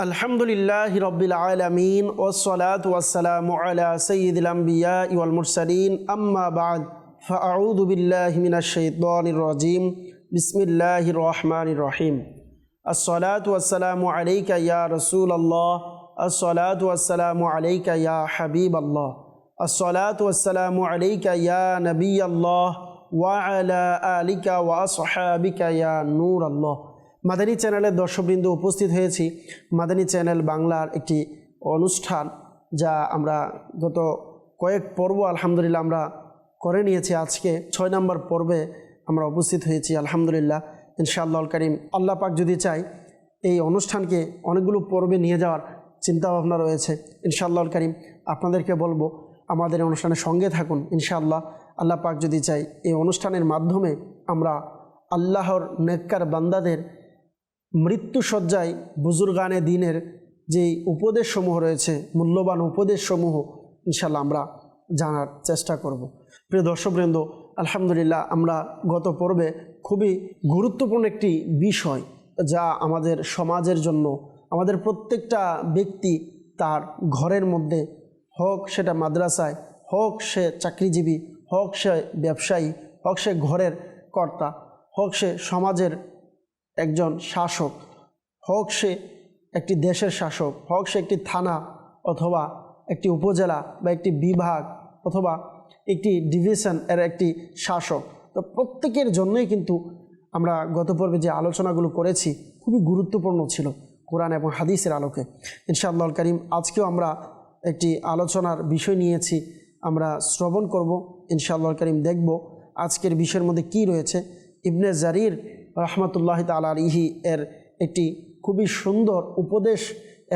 الحمد لله رب العالمين والصلاة والسلام على سيد الأنبياء والمرسلين أما بعد فأعوذ بالله من الشيطان الرجيم بسم الله الرحمن الرحيم الصلاة والسلام عليك يا رسول الله الصلاة والسلام عليك يا حبيب الله الصلاة والسلام عليك يا نبي الله وعلى آلك وأصحابك يا نور الله মাদানী চ্যানেলের দর্শকবৃন্দ উপস্থিত হয়েছি। মাদানী চ্যানেল বাংলার একটি অনুষ্ঠান যা আমরা গত কয়েক পর্ব আলহামদুলিল্লাহ আমরা করে নিয়েছি। আজকে ছয় নম্বর পর্বে আমরা উপস্থিত হয়েছি আলহামদুলিল্লাহ। ইনশাআল্লাহ করিম আল্লাহ পাক যদি চাই এই অনুষ্ঠানকে অনেকগুলো পর্বে নিয়ে যাওয়ার চিন্তাভাবনা রয়েছে। ইনশাআল্লাহ করিম আপনাদেরকে বলব আমাদের অনুষ্ঠানের সঙ্গে থাকুন। ইনশাআল্লাহ আল্লাহ পাক যদি চাই এই অনুষ্ঠানের মাধ্যমে আমরা আল্লাহর নেককার বান্দাদের মৃত্যুসজ্জায় বুজুর্গানে দিনের যেই উপদেশসমূহ রয়েছে, মূল্যবান উপদেশসমূহ ইনশাল্লাহ আমরা জানার চেষ্টা করব। প্রিয় দর্শকবৃন্দ, আলহামদুলিল্লাহ আমরা গত পর্বে খুবই গুরুত্বপূর্ণ একটি বিষয় যা আমাদের সমাজের জন্য, আমাদের প্রত্যেকটা ব্যক্তি তার ঘরের মধ্যে, হোক সেটা মাদ্রাসায়, হোক সে চাকরিজীবী, হোক সে ব্যবসায়ী, হোক সে ঘরের কর্তা, হোক সে সমাজের একজন শাসক, হোক সে একটি দেশের শাসক, হোক সে একটি থানা অথবা একটি উপজেলা বা একটি বিভাগ অথবা একটি ডিভিশন এর একটি শাসক। তো প্রত্যেকের জন্যই কিন্তু আমরা গত পর্বে যে আলোচনাগুলো করেছি খুবই গুরুত্বপূর্ণ ছিল কোরআন এবং হাদিসের আলোকে। ইনশাআল্লাহ করিম, আজকেও আমরা একটি আলোচনার বিষয় নিয়েছি, আমরা শ্রবণ করব। ইনশাআল্লাহ করিম দেখব আজকের বিষয়ের মধ্যে কি রয়েছে। ইবনে জারির রহমতুল্লাহ তাল আলিহি এর একটি খুবই সুন্দর উপদেশ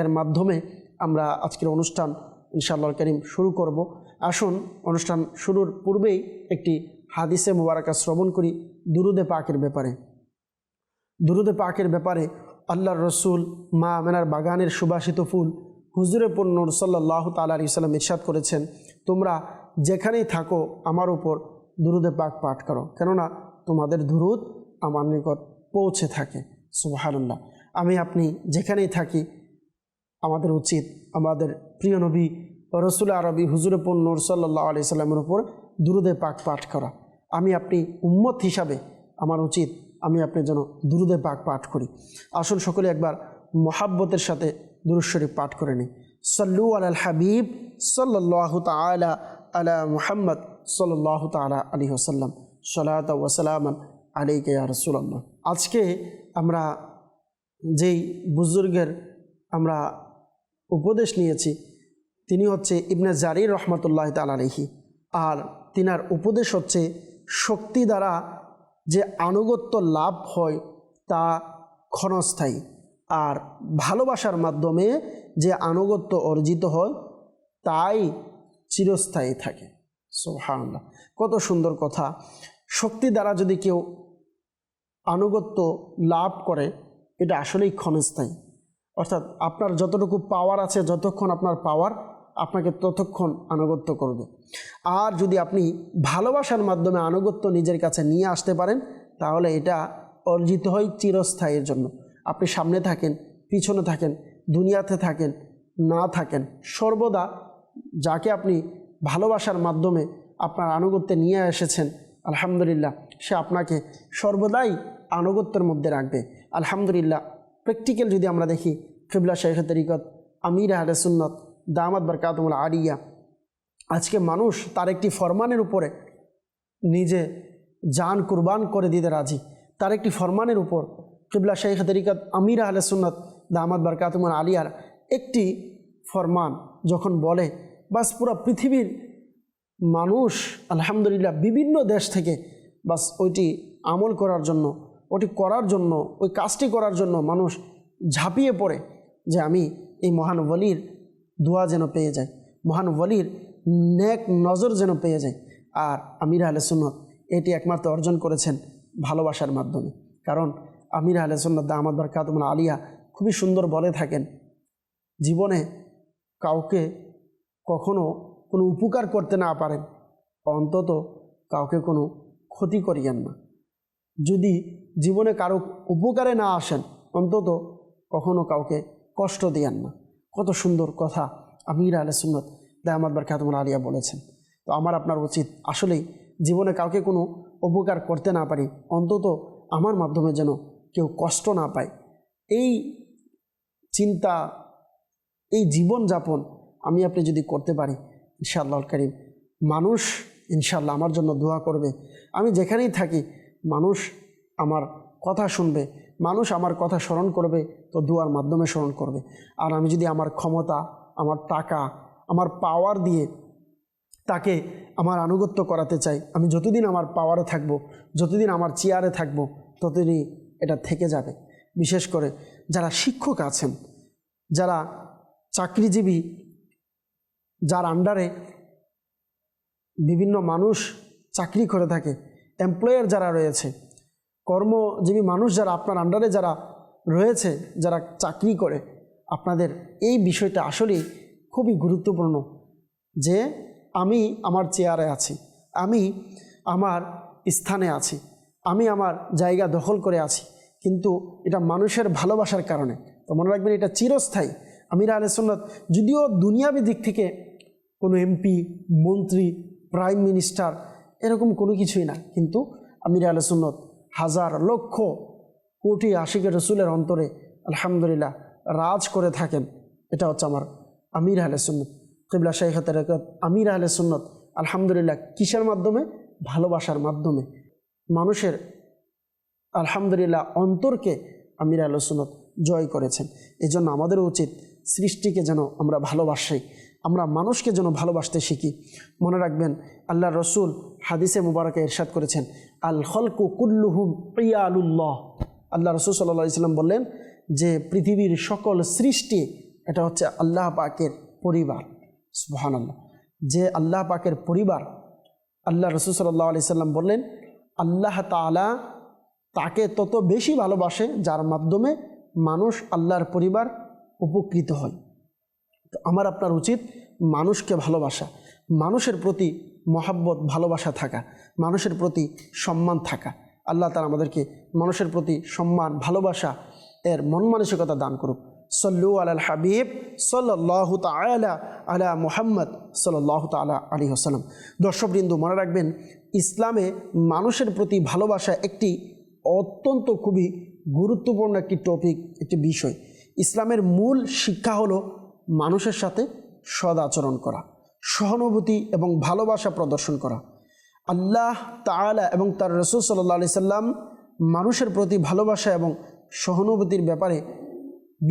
এর মাধ্যমে আমরা আজকের অনুষ্ঠান ইনশাআল্লাহ করিম শুরু করব। আসুন, অনুষ্ঠান শুরুর পূর্বেই একটি হাদিসে মুবারাকা শ্রবণ করি দুরুদে পাকের ব্যাপারে। দুরুদে পাকের ব্যাপারে আল্লাহর রসুল মা আমেনার বাগানের সুবাসিত ফুল হুজুরে পণ্যর সাল্লাহ তালা সাল্লাম ইরশাদ করেছেন, তোমরা যেখানেই থাকো, আমার উপর দুরুদে পাক পাঠ করো। কেননা তোমাদের দুরুদ আমার নিকট পৌঁছে থাকে, সুবাহানুল্লাহ। আমি আপনি যেখানেই থাকি, আমাদের উচিত, আমাদের প্রিয় নবী রসুল আরবি হুজুরে পণ্যর সাল্লাহ আলি সাল্লামের উপর দুরুদে পাক পাঠ করা। আমি আপনি উম্মত হিসাবে আমার উচিত, আমি আপনি যেন দুরুদে পাক পাঠ করি। আসুন সকলে একবার মহাব্বতের সাথে দুরুশ্বরী পাঠ করে নিই। সল্লু আল হাবিব সাল্লাহ তালা আলা মুহাম্মদ সাল্লাহ তালা আলী ওসাল্লাম সালাত ওয়াসালামান আলাইকে ইয়া রসুল্লাহ আজকে আমরা যেই বুজুর্গের আমরা উপদেশ নিয়েছি, তিনি হচ্ছে ইবনে জারির রহমতুল্লাহ তাল আলহি আর তিনার উপদেশ হচ্ছে, শক্তি দ্বারা যে আনুগত্য লাভ হয় তা ক্ষণস্থায়ী। আর ভালোবাসার মাধ্যমে যে আনুগত্য অর্জিত হয়, তাই চিরস্থায়ী থাকে। সোহান্লা কত সুন্দর কথা। শক্তি দ্বারা যদি কেউ আনুগত্য লাভ করে, এটা আসলেই ক্ষণস্থায়ী। অর্থাৎ আপনার যতটুকু পাওয়ার আছে, যতক্ষণ আপনার পাওয়ার আপনাকে ততক্ষণ আনুগত্য করবে। আর যদি আপনি ভালোবাসার মাধ্যমে আনুগত্য নিজের কাছে নিয়ে আসতে পারেন, তাহলে এটা অর্জিত হয় চিরস্থায়ীর জন্য। আপনি সামনে থাকেন, পিছনে থাকেন, দুনিয়াতে থাকেন, না থাকেন, সর্বদা যাকে আপনি ভালোবাসার মাধ্যমে আপনার আনুগত্যে নিয়ে এসেছেন, আলহামদুলিল্লাহ, সে আপনাকে সর্বদাই আনুগত্যের মধ্যে রাখবে। আলহামদুলিল্লাহ প্র্যাকটিক্যাল যদি আমরা দেখি, কিবলা শেখ তরিকত, আমির আহলে সুন্নত দামাদ বরকাতমুল আরিয়া আজকে মানুষ তার একটি ফরমানের উপরে নিজে জান কুরবান করে দিতে রাজি। তার একটি ফরমানের উপর কিবলা শেখ তরিকত, আমির আহলে সুন্নত দামাদ বরকাতমুল আলিয়ার একটি ফরমান যখন বলে, বাস পুরো পৃথিবীর মানুষ আলহামদুলিল্লাহ বিভিন্ন দেশ থেকে বাস ওইটি আমল করার জন্য ওটি করার জন্য, ওই কাজটি করার জন্য মানুষ ঝাঁপিয়ে পড়ে যে আমি এই মহান বলির দোয়া যেন পেয়ে যাই। মহান বলির নেক নজর যেন পেয়ে যাই। আর আমির আহলে সুন্নত এটি একমাত্র অর্জন করেছেন ভালোবাসার মাধ্যমে। কারণ আমির আহলে সুন্নত দাহমদ বরকাতমুল আলিয়া খুবই সুন্দর বলে থাকেন, জীবনে কাউকে কখনো কোনো উপকার করতে না পারেন, অন্তত কাউকে কোনো ক্ষতি করিয়েন না। যদি জীবনে কারও উপকারে না আসেন, অন্তত কখনো কাউকে কষ্ট দিয়েন না। কত সুন্দর কথা আমির আলে সুন্নত দায়ামাদ বার খাতুমুল আলিয়া বলেছেন। তো আমার আপনার উচিত আসলেই জীবনে কাউকে কোনো উপকার করতে না পারি, অন্তত আমার মাধ্যমে যেন কেউ কষ্ট না পায়। এই চিন্তা, এই জীবনযাপন আমি আপনি যদি করতে পারি, ইনশাআল্লাহ করিম, মানুষ ইনশাআল্লাহ আমার জন্য দোয়া করবে। আমি যেখানেই থাকি মানুষ আমার কথা শুনবে, মানুষ আমার কথা স্মরণ করবে, তো দুয়ার মাধ্যমে স্মরণ করবে। আর আমি যদি আমার ক্ষমতা, আমার টাকা, আমার পাওয়ার দিয়ে তাকে আমার আনুগত্য করাতে চাই, আমি যতদিন আমার পাওয়ারে থাকব, যতদিন আমার চেয়ারে থাকব, ততদিনই এটা থেকে যাবে। বিশেষ করে যারা শিক্ষক আছেন, যারা চাকরিজীবী, যার আন্ডারে বিভিন্ন মানুষ চাকরি করে থাকে এমপ্লয়ার যারা রয়েছে কর্মজীবী মানুষ যারা আপনার আন্ডারে যারা রয়েছে, যারা চাকরি করে, আপনাদের এই বিষয়টা আসলেই খুবই গুরুত্বপূর্ণ যে আমি আমার চেয়ারে আছি, আমি আমার স্থানে আছি, আমি আমার জায়গা দখল করে আছি। কিন্তু এটা মানুষের ভালোবাসার কারণে। তো মনে রাখবেন এটা চিরস্থায়ী। আমির আলে সুন্নত, যদিও দুনিয়াবী দিক থেকে কোনো এমপি মন্ত্রী প্রাইম মিনিস্টার এরকম কোনো কিছুই না। কিন্তু আমির আলে সুন্নত হাজার লক্ষ কোটি আশিকের রসুলের অন্তরে আলহামদুলিল্লাহ রাজ করে থাকেন। এটা হচ্ছে আমার আমির আহলে সুন্নত। কিবলা তারকত আমির আহলে সুন্নত আলহামদুলিল্লাহ কিসের মাধ্যমে? ভালোবাসার মাধ্যমে। মানুষের আলহামদুলিল্লাহ অন্তরকে আমির আহলে জয় করেছেন। এই জন্য আমাদেরও উচিত সৃষ্টিকে যেন আমরা ভালোবাসি। আমরা মানুষকে যেন ভালোবাসতে শিখি। মনে রাখবেন, আল্লাহ রসুল হাদিসে মুবারকে ইরশাদ করেছেন, আল হলকু কুল্লুহুম প্রিয়ালুল্লাহ আল্লাহ রসুল সাল্লাহ ইসলাম বললেন যে, পৃথিবীর সকল সৃষ্টি এটা হচ্ছে আল্লাহ পাকের পরিবার। সুহান আল্লাহ যে আল্লাহ পাকের পরিবার, আল্লাহ রসুল সাল্লাহ আলি সাল্লাম বললেন, আল্লাহ তালা তাকে তত বেশি ভালোবাসে যার মাধ্যমে মানুষ আল্লাহর পরিবার উপকৃত হয়। তো আমার আপনার উচিত মানুষকে ভালোবাসা, মানুষের প্রতি মহাব্বত, ভালোবাসা থাকা, মানুষের প্রতি সম্মান থাকা। আল্লাহ তালা আমাদেরকে মানুষের প্রতি সম্মান, ভালোবাসা এর মন মানসিকতা দান করুক। সল্লু আল হাবিব সাল্লাহ তালা আলা মুহাম্মদ সাল্লাহ তালা আলী হাসালাম দর্শকবৃন্দ, মনে রাখবেন, ইসলামে মানুষের প্রতি ভালোবাসা একটি অত্যন্ত খুবই গুরুত্বপূর্ণ একটি টপিক একটি বিষয়। ইসলামের মূল শিক্ষা হলো মানুষের সাথে সদ আচরণ করা, সহানুভূতি এবং ভালোবাসা প্রদর্শন করা। আল্লাহ তালা এবং তার রসুল সাল্লাহ আলি সাল্লাম মানুষের প্রতি ভালোবাসা এবং সহানুভূতির ব্যাপারে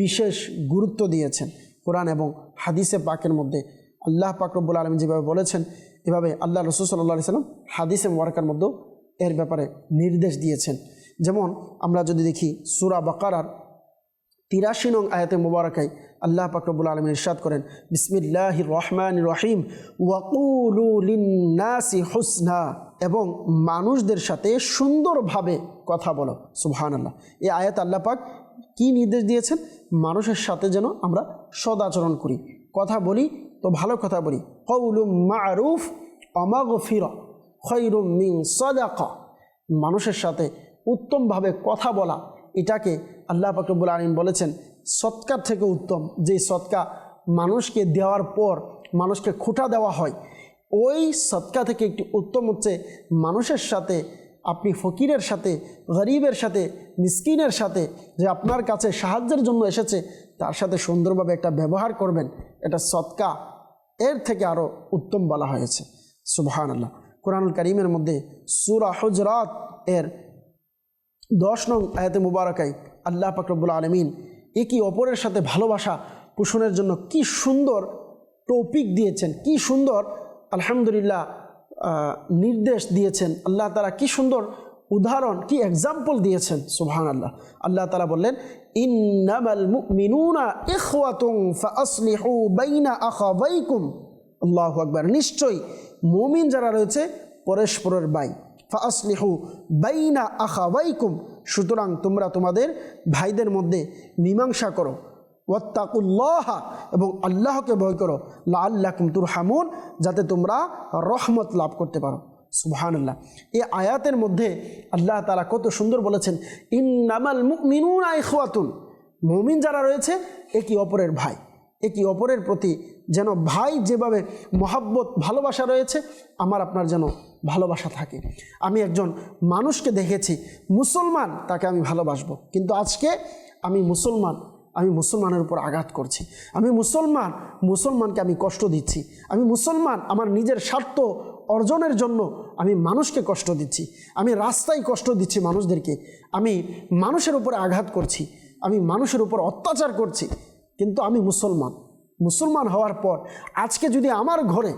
বিশেষ গুরুত্ব দিয়েছেন। কোরআন এবং হাদিসে পাকের মধ্যে আল্লাহ পাকরবুল আলম যেভাবে বলেছেন, এভাবে আল্লাহ রসুল সাল্লাহ সাল্লাম হাদিসে মোয়ারকার মধ্যেও এর ব্যাপারে নির্দেশ দিয়েছেন। যেমন আমরা যদি দেখি সুরা বাকারার তিরাশি নং আয়াতে মুবারকাই আল্লাহ পাকরবুল আলম ইরশাদ করেন বিসমিল্লাহ রহমান রহিম ওয়াকুলিনাসি হুসনা এবং মানুষদের সাথে সুন্দরভাবে কথা বলো সুবহান আল্লাহ এই আয়াত আল্লাহ পাক কী নির্দেশ দিয়েছেন? মানুষের সাথে যেন আমরা সদাচরণ করি, কথা বলি তো ভালো কথা বলি। কৌলুম মারুফ অমাগফির, খৈরুম মিং মানুষের সাথে উত্তমভাবে কথা বলা, এটাকে আল্লাহ ফাকরবুল আলম বলেছেন, সৎকার থেকে উত্তম। যেই সৎকা মানুষকে দেওয়ার পর মানুষকে খুঁটা দেওয়া হয়, ওই সৎকা থেকে একটি উত্তম হচ্ছে মানুষের সাথে, আপনি ফকিরের সাথে, গরিবের সাথে, মিসকিনের সাথে, যে আপনার কাছে সাহায্যের জন্য এসেছে, তার সাথে সুন্দরভাবে একটা ব্যবহার করবেন, এটা সৎকা এর থেকে আরও উত্তম বলা হয়েছে। সুবহান আল্লাহ কোরআনুল করিমের মধ্যে সুরা হজরাত এর দশ নং আয়াতে মুবারকাই আল্লাহ পাকরবুল আলমিন একই অপরের সাথে ভালোবাসা পোষণের জন্য কি সুন্দর টপিক দিয়েছেন, কি সুন্দর আলহামদুলিল্লাহ নির্দেশ দিয়েছেন। আল্লাহ তালা কি সুন্দর উদাহরণ, কি এক্সাম্পল দিয়েছেন। সুবহান আল্লাহ আল্লাহ তালা বললেন, ইন্নামাল মুমিনুনা ইখওয়াতুম ফাসলিহু বাইনা নিশ্চয়ই মুমিন যারা রয়েছে, পরস্পরের বাই। ফাসলিহু বাইনা আখাওয়াইকুম, সুতরাং তোমরা তোমাদের ভাইদের মধ্যে মীমাংসা করো। ওয়াত্তাকুল্লাহ, এবং আল্লাহকে ভয় করো। লা আল্লাহ কুমতুর হামুন যাতে তোমরা রহমত লাভ করতে পারো। সুবহানাল্লাহ। এ আয়াতের মধ্যে আল্লাহ তালা কত সুন্দর বলেছেন, ইন্নামাল মুমিনুনা ইখওয়াতুন। মমিন যারা রয়েছে একই অপরের ভাই। একই অপরের প্রতি যেন ভাই যেভাবে মহাব্বত, ভালোবাসা রয়েছে, আমার আপনার যেন ভালোবাসা থাকে। আমি একজন মানুষকে দেখেছি, মুসলমান, তাকে আমি ভালোবাসবো। কিন্তু আজকে আমি মুসলমান, আমি মুসলমানের উপর আঘাত করছি। আমি মুসলমান, মুসলমানকে আমি কষ্ট দিচ্ছি। আমি মুসলমান, আমার নিজের স্বার্থ অর্জনের জন্য আমি মানুষকে কষ্ট দিচ্ছি। আমি রাস্তায় কষ্ট দিচ্ছি মানুষদেরকে। আমি মানুষের উপর আঘাত করছি। আমি মানুষের উপর অত্যাচার করছি। কিন্তু আমি মুসলমান। মুসলমান হওয়ার পর আজকে যদি আমার ঘরে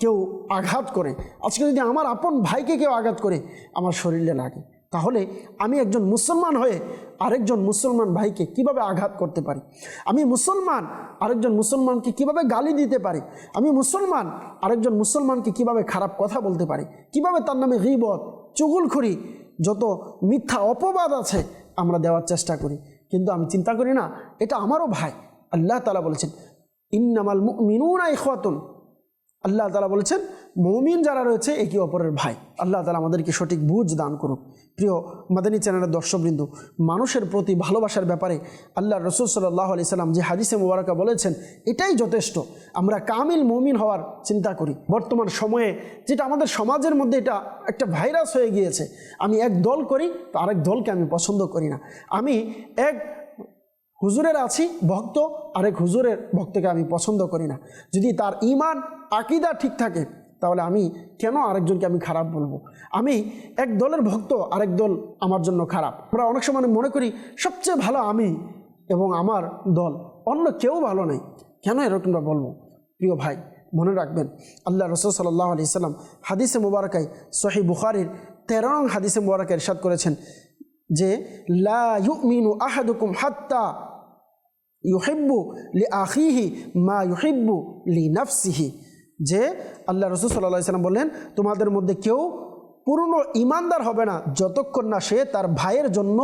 কেউ আঘাত করে, আজকে যদি আমার আপন ভাইকে কেউ আঘাত করে, আমার শরীরে লাগে তাহলে আমি একজন মুসলমান হয়ে আরেকজন মুসলমান ভাইকে কীভাবে আঘাত করতে পারি? আমি মুসলমান আরেকজন মুসলমানকে কীভাবে গালি দিতে পারি? আমি মুসলমান আরেকজন মুসলমানকে কীভাবে খারাপ কথা বলতে পারি? কীভাবে তার নামে গিবত, চুগুলখুরি, যত মিথ্যা অপবাদ আছে আমরা দেওয়ার চেষ্টা করি। কিন্তু আমি চিন্তা করি না, এটা আমারও ভাই। আল্লাহ তালা বলেছেন, ইন্নামাল মিনুনা ইখাতুন আল্লাহ তালা বলেছেন, মৌমিন যারা রয়েছে, একে অপরের ভাই। আল্লাহ তালা আমাদেরকে সঠিক বুঝ দান করুক। প্রিয় মাদানী চ্যানেলের দর্শকবৃন্দু, মানুষের প্রতি ভালোবাসার ব্যাপারে আল্লাহ রসুল সাল্লাহ আলি সাল্লাম যে হাদিসে মুবারকা বলেছেন, এটাই যথেষ্ট। আমরা কামিল মৌমিন হওয়ার চিন্তা করি। বর্তমান সময়ে যেটা আমাদের সমাজের মধ্যে এটা একটা ভাইরাস হয়ে গিয়েছে। আমি এক দল করি, তো আরেক দলকে আমি পছন্দ করি না। আমি এক হুজুরের আছি, ভক্ত, আরেক হুজুরের ভক্তকে আমি পছন্দ করি না। যদি তার ইমান আকিদা ঠিক থাকে তাহলে আমি কেন আরেকজনকে আমি খারাপ বলব? আমি এক দলের ভক্ত, আরেক দল আমার জন্য খারাপ। আমরা অনেক সময় মনে করি, সবচেয়ে ভালো আমি এবং আমার দল, অন্য কেউ ভালো নেই। কেন এরকমটা বলব? প্রিয় ভাই, মনে রাখবেন, আল্লাহ রসুল সাল্লাহ আলি সাল্লাম হাদিসে মুবারকাই সহি বুখারির তেরো হাদিসে মুবারকা ইরশাদ করেছেন যে, লা আহাদুকুম হাত্তা ইউহিব্বু লি আখিহি মা ইউহিব্বু লি নাফসিহি। যে আল্লাহ রসুল সাল্লাহ সাল্লাম বললেন, তোমাদের মধ্যে কেউ পূর্ণ ইমানদার হবে না, যতক্ষণ না সে তার ভাইয়ের জন্য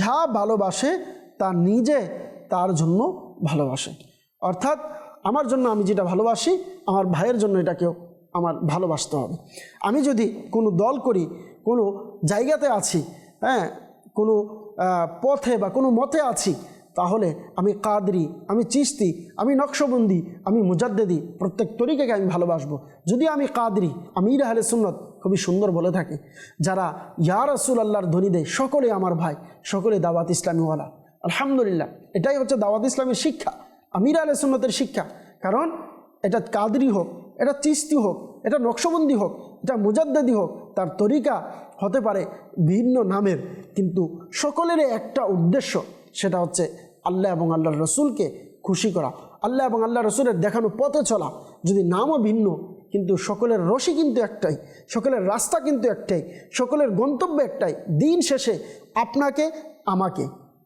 যা ভালোবাসে, তা নিজে তার জন্য ভালোবাসে। অর্থাৎ আমার জন্য আমি যেটা ভালোবাসি, আমার ভাইয়ের জন্য এটাকেও আমার ভালোবাসতে হবে। আমি যদি কোনো দল করি, কোনো জায়গাতে আছি হ্যাঁ কোনো পথে বা কোনো মতে আছি তাহলে আমি কাদরি, আমি চিস্তি আমি নকশবন্দি, আমি মুজাদ্দেদি, প্রত্যেক তরিকাকে আমি ভালোবাসবো। যদি আমি কাদরি, আমি আহলে সুন্নত, খুবই সুন্দর বলে থাকি। যারা, ইয়া রসুল আল্লাহর ধ্বনি দেয়, সকলে আমার ভাই, সকলে দাওয়াত ইসলামীওয়ালা। আলহামদুলিল্লাহ, এটাই হচ্ছে দাওয়াত ইসলামের শিক্ষা। আমির আলে সুন্নতের শিক্ষা। কারণ, এটা কাদরি হোক, এটা চিস্তি হোক, এটা নকশবন্দি হোক, এটা মুজাদ্দাদি হোক, তার তরিকা হতে পারে ভিন্ন নামের। কিন্তু সকলের একটা উদ্দেশ্য, সেটা হচ্ছে আল্লাহ এবং আল্লাহর রসুলকে খুশি করা। আল্লাহ এবং আল্লাহ রসুলের দেখানো পথে চলা যদি নামও ভিন্ন, কিন্তু সকলের রশি কিন্তু একটাই, সকলের রাস্তা কিন্তু একটাই, সকলের গন্তব্য একটাই, দিন শেষে আপনাকে, আমাকে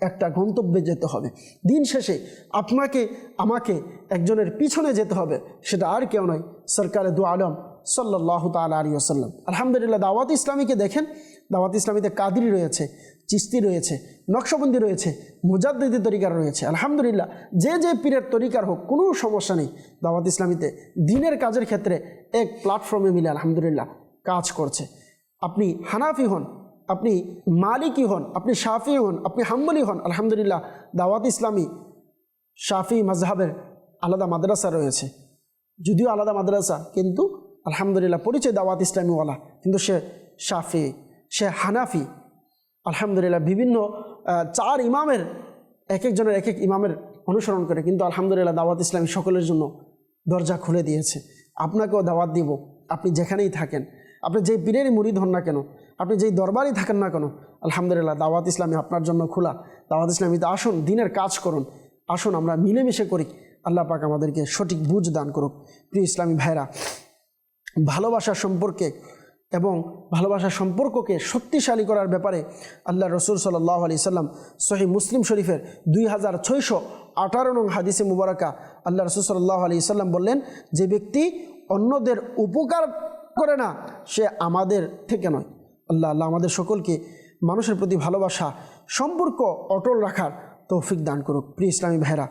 একটা গন্তব্যে যেতে হবে। দিন শেষে আপনাকে, আমাকে একজনের পিছনে যেতে হবে, সেটা আর কেউ নয়, সরকারে দু আলম সাল্লাহ তাল আলী আসাল্লাম আলহামদুলিল্লাহ, দাওয়াত ইসলামীকে দেখেন, দাওয়াত ইসলামীতে কাদিরি রয়েছে। চিস্তি রয়েছে, নকশবন্দি রয়েছে মুজাদ্দিদি তরিকার রয়েছে। আলহামদুলিল্লাহ, যে যে পীরের তরিকার হোক, কোনো সমস্যা নেই। দাওয়াত ইসলামীতে দিনের কাজের ক্ষেত্রে এক প্ল্যাটফর্মে মিলে আলহামদুলিল্লাহ কাজ করছে। আপনি হানাফি হন, আপনি মালিকি হন, আপনি শাফি হন, আপনি হাম্বলি হন, আলহামদুলিল্লাহ দাওয়াত ইসলামী শাফি মাজহাবের আলাদা মাদ্রাসা রয়েছে। যদিও আলাদা মাদ্রাসা, কিন্তু আলহামদুলিল্লাহ পরিচয় দাওয়াত ইসলামীওয়ালা, কিন্তু সে শাফি, সে হানাফি। আলহামদুলিল্লাহ বিভিন্ন চার ইমামের এক একজনের এক এক ইমামের অনুসরণ করে কিন্তু আলহামদুলিল্লাহ দাওয়াত ইসলামী সকলের জন্য দরজা খুলে দিয়েছে। আপনাকেও দাওয়াত দিব। আপনি যেখানেই থাকেন, আপনি যেই পীরেরই মুরিদ হন না কেন, আপনি যেই দরবারই থাকেন না কেন, আলহামদুলিল্লাহ দাওয়াত ইসলামী আপনার জন্য খোলা। দাওয়াত ইসলামীতে আসুন, দিনের কাজ করুন। আসুন, আমরা মিলেমিশে করি। আল্লাহ পাক আমাদেরকে সঠিক বুঝ দান করুক। প্রিয় ইসলামী ভাইরা, ভালোবাসা সম্পর্কে এবং ভালোবাসার সম্পর্ককে শক্তিশালী করার ব্যাপারে আল্লাহ রসুল সাল্লাহ আলি সাল্লাম সহি মুসলিম শরীফের দুই হাজার ছয়শো আঠারো নং হাদিসে মুবারকা আল্লাহ রসুল সাল্লাহ আলি সাল্লাম বললেন, যে ব্যক্তি অন্যদের উপকার করে না, সে আমাদের থেকে নয়। আল্লাহ আল্লাহ আমাদের সকলকে মানুষের প্রতি ভালোবাসা, সম্পর্ক অটল রাখার তৌফিক দান করুক। প্রিয় ইসলামী ভাইরা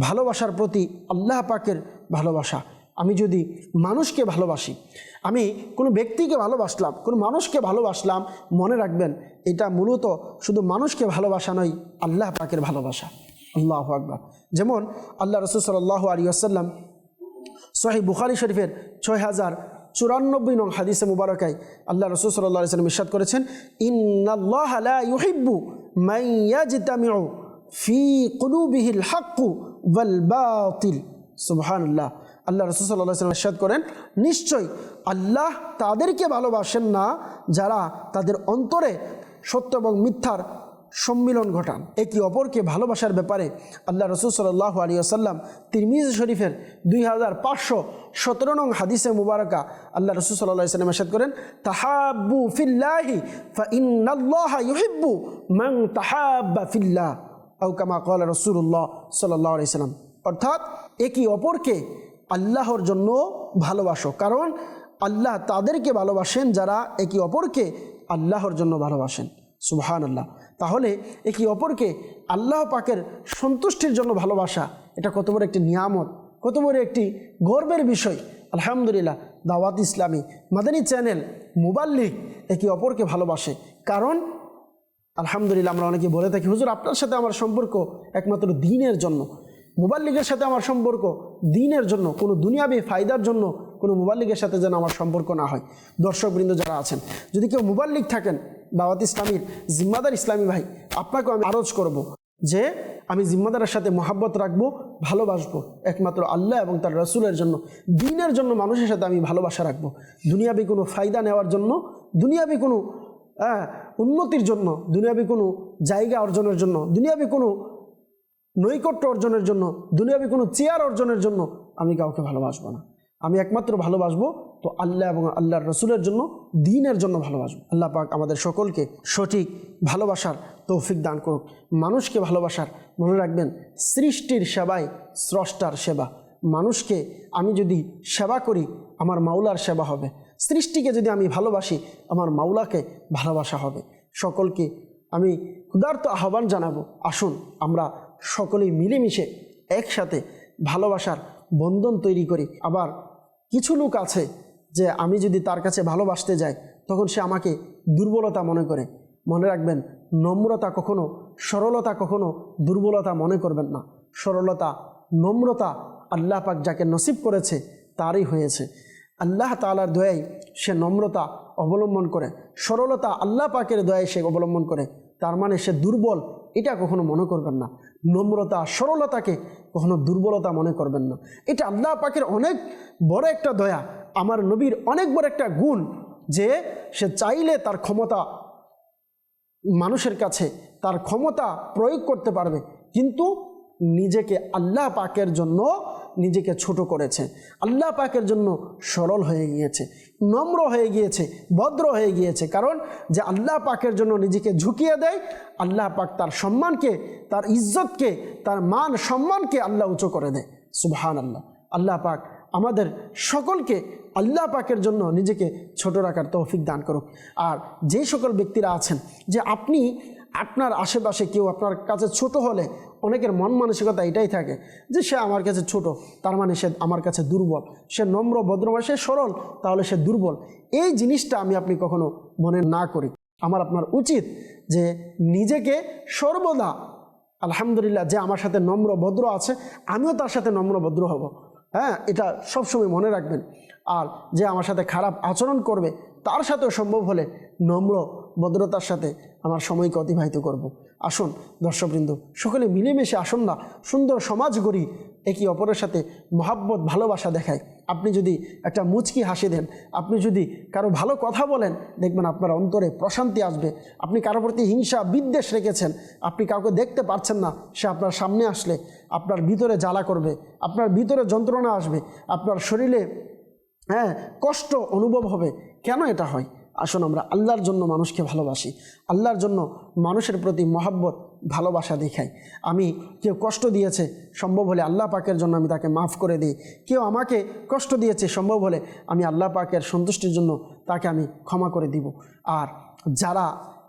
ভালোবাসার প্রতি আল্লাহ পাকের ভালোবাসা। আমি যদি মানুষকে ভালোবাসি, আমি কোনো ব্যক্তিকে ভালোবাসলাম, কোনো মানুষকে ভালোবাসলাম, মনে রাখবেন এটা মূলত শুধু মানুষকে ভালোবাসা নয়, আল্লাহ পাকের ভালোবাসা। আল্লাহ আকবর। যেমন আল্লাহ রসুল সাল্লাহ আলী আসাল্লাম সহি বুখারি শরীফের ছয় হাজার চুরানব্বই নং হাদিসে মুবারকায় আল্লাহ রসুল সাল্লাহ সাল্লাম ইরশাদ করেছেন, ইন্নাল্লাহ লা ইউহিব্বু মান ইয়াজতামিউ ফি কুলুবিহিল হাক্কু ওয়াল বাতিল। সুবহানাল্লাহ। আল্লাহ রসুল সাল্লাহ সাল্লাম ইরশাদ করেন, নিশ্চয়ই আল্লাহ তাদেরকে ভালোবাসেন না যারা তাদের অন্তরে সত্য এবং মিথ্যার সম্মিলন ঘটান। একে অপরকে ভালোবাসার ব্যাপারে আল্লাহ রসুল সাল্লাহ আলী আসাল্লাম তিরমিজ শরীফের দুই হাজার পাঁচশো সতেরো নং হাদিসে মুবারকা আল্লাহ রসুল সাল্লাহ সাল্লাম এসাদ করেন, তাহাব্বু ফিল্লাহি ফা ইন্নাল্লাহ ইউহিব্বু মান তাহাব্বা ফিল্লাহ। আউ কামা কল রসুল্লাহ সাল্লাহ আলি সাল্লাম অর্থাৎ একে অপরকে আল্লাহর জন্য ভালোবাসো। কারণ আল্লাহ তাদেরকে ভালোবাসেন যারা একে অপরকে আল্লাহর জন্য ভালোবাসেন। সুবহান আল্লাহ তাহলে একে অপরকে আল্লাহ পাকের সন্তুষ্টির জন্য ভালোবাসা, এটা কত বড় একটি নিয়ামত, কত বড় একটি গর্বের বিষয়। আলহামদুলিল্লাহ, দাওয়াত ইসলামী, মাদানী চ্যানেল মোবাল্লিক একে অপরকে ভালোবাসে। কারণ আলহামদুলিল্লাহ আমরা অনেকে বলে থাকি, হুজুর, আপনার সাথে আমার সম্পর্ক একমাত্র দিনের জন্য। মোবাইল লিগের সাথে আমার সম্পর্ক দিনের জন্য, কোনো দুনিয়াবি ফায়দার জন্য কোনো মোবাইল লিগের সাথে যেন আমার সম্পর্ক না হয়। দর্শকবৃন্দ যারা আছেন, যদি কেউ মোবাইল থাকেন, দাওয়াত ইসলামীর জিম্মাদার ইসলামী ভাই, আপনাকেও আমি আরজ করব যে আমি জিম্মাদারের সাথে মহাব্বত রাখব, ভালোবাসবো, একমাত্র আল্লাহ এবং তার রসুলের জন্য, দিনের জন্য মানুষের সাথে আমি ভালোবাসা রাখব। দুনিয়াবি কোনো ফায়দা নেওয়ার জন্য, দুনিয়াবি কোনো হ্যাঁ উন্নতির জন্য, দুনিয়াবি কোনো জায়গা অর্জনের জন্য, দুনিয়াবি কোনো নৈকট্য অর্জনের জন্য, দুনিয়াবি কোনো চেয়ার অর্জনের জন্য আমি কাউকে ভালোবাসবো না। আমি একমাত্র ভালোবাসবো তো আল্লাহ এবং আল্লাহর রসুলের জন্য, দিনের জন্য ভালোবাসবো। আল্লাহ পাক আমাদের সকলকে সঠিক ভালোবাসার তৌফিক দান করুক। মানুষকে ভালোবাসার, মনে রাখবেন, সৃষ্টির সেবায় স্রষ্টার সেবা। মানুষকে আমি যদি সেবা করি, আমার মাওলার সেবা হবে। সৃষ্টিকে যদি আমি ভালোবাসি, আমার মাওলাকে ভালোবাসা হবে। সকলকে আমি ক্ষুধার্ত আহ্বান জানাব। আসুন, আমরা সকলেই মিলেমিশে একসাথে ভালোবাসার বন্ধন তৈরি করি। আবার কিছু লোক আছে যে আমি যদি তার কাছে ভালোবাসতে যাই, তখন সে আমাকে দুর্বলতা মনে করে। মনে রাখবেন, নম্রতা কখনো, সরলতা কখনো দুর্বলতা মনে করবেন না। সরলতা, নম্রতা আল্লাহ পাক যাকে নসিব করেছে, তারই হয়েছে। আল্লাহ তালার দয়ায় সে নম্রতা অবলম্বন করে। সরলতা আল্লাহ পাকের দয়ায় সে অবলম্বন করে। তার মানে সে দুর্বল, এটা কখনো মনে করবেন না। নম্রতা, সরলতাকে কখনো দুর্বলতা মনে করবেন না। এটা আল্লাহ পাকের অনেক বড় একটা দয়া। আমার নবীর অনেক বড় একটা গুণ যে সে চাইলে তার ক্ষমতা মানুষের কাছে, তার ক্ষমতা প্রয়োগ করতে পারবে। কিন্তু নিজেকে আল্লাহ পাকের জন্য নিজেকে ছোট করেছে। আল্লাহ পাকের জন্য সরল হয়ে গিয়েছে, নম্র হয়ে গিয়েছে, ভদ্র হয়ে গিয়েছে। কারণ যে আল্লাহ পাকের জন্য নিজেকে ঝুঁকিয়ে দেয়, আল্লাহ পাক তার সম্মানকে, তার ইজ্জতকে, তার মান সম্মানকে আল্লাহ উঁচু করে দেয়। সুবহান আল্লাহ আল্লাহ পাক আমাদের সকলকে আল্লাহ পাকের জন্য নিজেকে ছোট রাখার তৌফিক দান করুক। আর যে সকল ব্যক্তিরা আছেন, যে আপনি আপনার আশেপাশে কেউ আপনার কাছে ছোট হলে অনেকের মন মানসিকতা এটাই থাকে যে সে আমার কাছে ছোট, তার মানে সে আমার কাছে দুর্বল। সে নম্র ভদ্রমা সে সরল, তাহলে সে দুর্বল। এই জিনিসটা আমি আপনি কখনো মনে না করি। আমার, আপনার উচিত যে নিজেকে সর্বদা, আলহামদুলিল্লাহ, যে আমার সাথে নম্র, ভদ্র আছে, আমিও তার সাথে নম্র, ভদ্র হব। হ্যাঁ এটা সবসময় মনে রাখবেন। আর যে আমার সাথে খারাপ আচরণ করবে, তার সাথেও সম্ভব হলে নম্র ভদ্রতার সাথে আমার সময়কে অতিবাহিত করব। আসুন, দর্শকবৃন্দ, সকলে মিলেমিশে আসুন না, সুন্দর সমাজ গড়ি, একে অপরের সাথে মহাব্বত, ভালোবাসা দেখায় আপনি যদি একটা মুচকি হাসি দেন, আপনি যদি কারও ভালো কথা বলেন, দেখবেন আপনার অন্তরে প্রশান্তি আসবে। আপনি কারও প্রতি হিংসা, বিদ্বেষ রেখেছেন, আপনি কাউকে দেখতে পারছেন না, সে আপনার সামনে আসলে আপনার ভিতরে জ্বালা করবে, আপনার ভিতরে যন্ত্রণা আসবে, আপনার শরীরে হ্যাঁ কষ্ট অনুভব হবে। কেন এটা হয়? আসুন আমরা আল্লাহর জন্য মানুষকে ভালোবাসি, আল্লাহর জন্য মানুষের প্রতি মহাব্বত, ভালোবাসা দেখাই। আমি, কেউ কষ্ট দিয়েছে, সম্ভব হলে আল্লাহ পাকের জন্য আমি তাকে মাফ করে দিই। কেউ আমাকে কষ্ট দিয়েছে, সম্ভব হলে আমি আল্লাহ পাকের সন্তুষ্টির জন্য তাকে আমি ক্ষমা করে দিব। আর যারা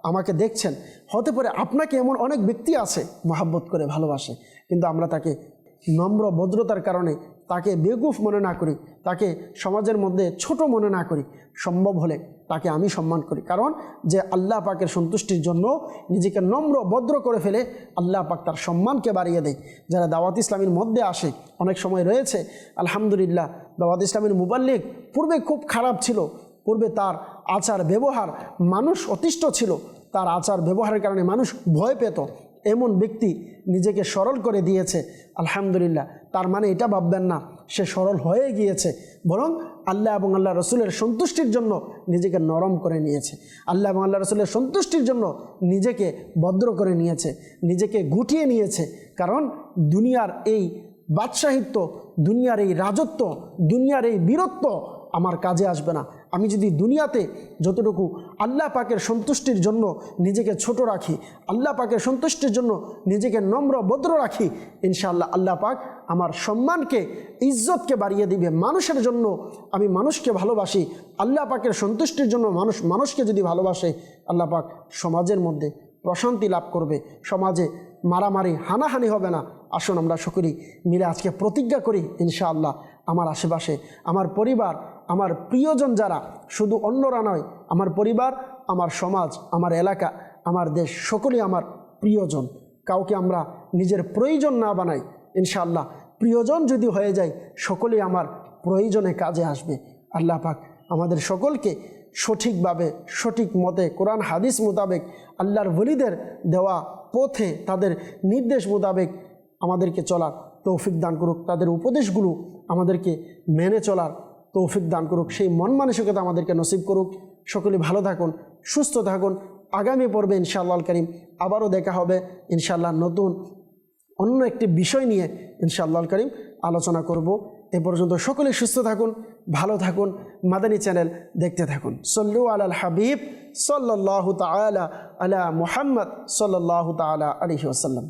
আমাকে দেখছেন, হতে পারে আপনাকে এমন অনেক ব্যক্তি আছে, মহাব্বত করে ভালোবাসে, কিন্তু আমরা তাকে নম্র ভদ্রতার কারণে তাকে বেগুফ মনে না করি, তাকে সমাজের মধ্যে ছোট মনে না করি। সম্ভব হলে তাকে আমি সম্মান করি। কারণ যে আল্লাহ পাকের সন্তুষ্টির জন্য নিজেকে নম্র, ভদ্র করে ফেলে আল্লাহ পাক তার সম্মানকে বাড়িয়ে দেয়। যারা দাওয়াত ইসলামের মধ্যে আসে, অনেক সময় রয়েছে, আলহামদুলিল্লাহ, দাওয়াত ইসলামের মুবাল্লিক পূর্বে খুব খারাপ ছিল, পূর্বে তার আচার, ব্যবহার মানুষ অতিষ্ঠ ছিল, তার আচার, ব্যবহারের কারণে মানুষ ভয় পেত। এমন ব্যক্তি নিজেকে সরল করে দিয়েছে, আলহামদুলিল্লাহ। তার মানে এটা ভাববেন না সে সরল হয়ে গিয়েছে। বরং আল্লাহ এবং আল্লাহ রসুলের সন্তুষ্টির জন্য নিজেকে নরম করে নিয়েছে। আল্লাহ এবং আল্লাহ রসুলের সন্তুষ্টির জন্য নিজেকে ভদ্র করে নিয়েছে, নিজেকে গুটিয়ে নিয়েছে। কারণ দুনিয়ার এই বাদশাহিত্য দুনিয়ার এই রাজত্ব, দুনিয়ার এই বীরত্ব আমার কাজে আসবে না। আমি যদি দুনিয়াতে যতটুকু আল্লাহ পাকের সন্তুষ্টির জন্য নিজেকে ছোট রাখি, আল্লাহ পাকের সন্তুষ্টির জন্য নিজেকে নম্র, ভদ্র রাখি, ইনশাআল্লাহ আল্লাহ পাক আমার সম্মানকে, ইজ্জতকে বাড়িয়ে দিবে। মানুষের জন্য আমি মানুষকে ভালোবাসি, আল্লাহ পাকের সন্তুষ্টির জন্য মানুষ, মানুষকে যদি ভালোবাসে, আল্লাহ পাক সমাজের মধ্যে প্রশান্তি লাভ করবে। সমাজে মারামারি, হানাহানি হবে না। আসুন আমরা সকলেই মিলে আজকে প্রতিজ্ঞা করি, ইনশাআল্লাহ। আমার আশেপাশে, আমার পরিবার, আমার প্রিয়জন যারা, শুধু অন্যরা নয়, আমার পরিবার, আমার সমাজ, আমার এলাকা, আমার দেশ, সকলেই আমার প্রিয়জন। কাউকে আমরা নিজের প্রয়োজন না বানাই, ইনশাআল্লাহ। প্রিয়জন যদি হয়ে যায়, সকলেই আমার প্রয়োজনে কাজে আসবে। আল্লাহ পাক আমাদের সকলকে সঠিকভাবে, সঠিক মতে, কোরআন, হাদিস মোতাবেক, আল্লাহর বলিদের দেওয়া পথে, তাদের নির্দেশ মোতাবেক আমাদেরকে চলার তৌফিক দান করুক, তাদের উপদেশগুলো আমাদেরকে মেনে চলার তৌফিক দান করুক, সেই মন মানসিকতা আমাদেরকে নসিব করুক। সকলে ভালো থাকুন, সুস্থ থাকুন। আগামী পর্বে ইনশাআল্লাহ করিম আবারও দেখা হবে। ইনশাআল্লাহ নতুন অন্য একটি বিষয় নিয়ে ইনশাআল্লাহ করিম আলোচনা করব। এ পর্যন্ত সকলে সুস্থ থাকুন, ভালো থাকুন। মাদানী চ্যানেল দেখতে থাকুন। সল্লু আলাল হাবিব সাল্লাহ তালা আলা মুহাম্মদ সাল্লাহ তালা আলহি আসাল্লাম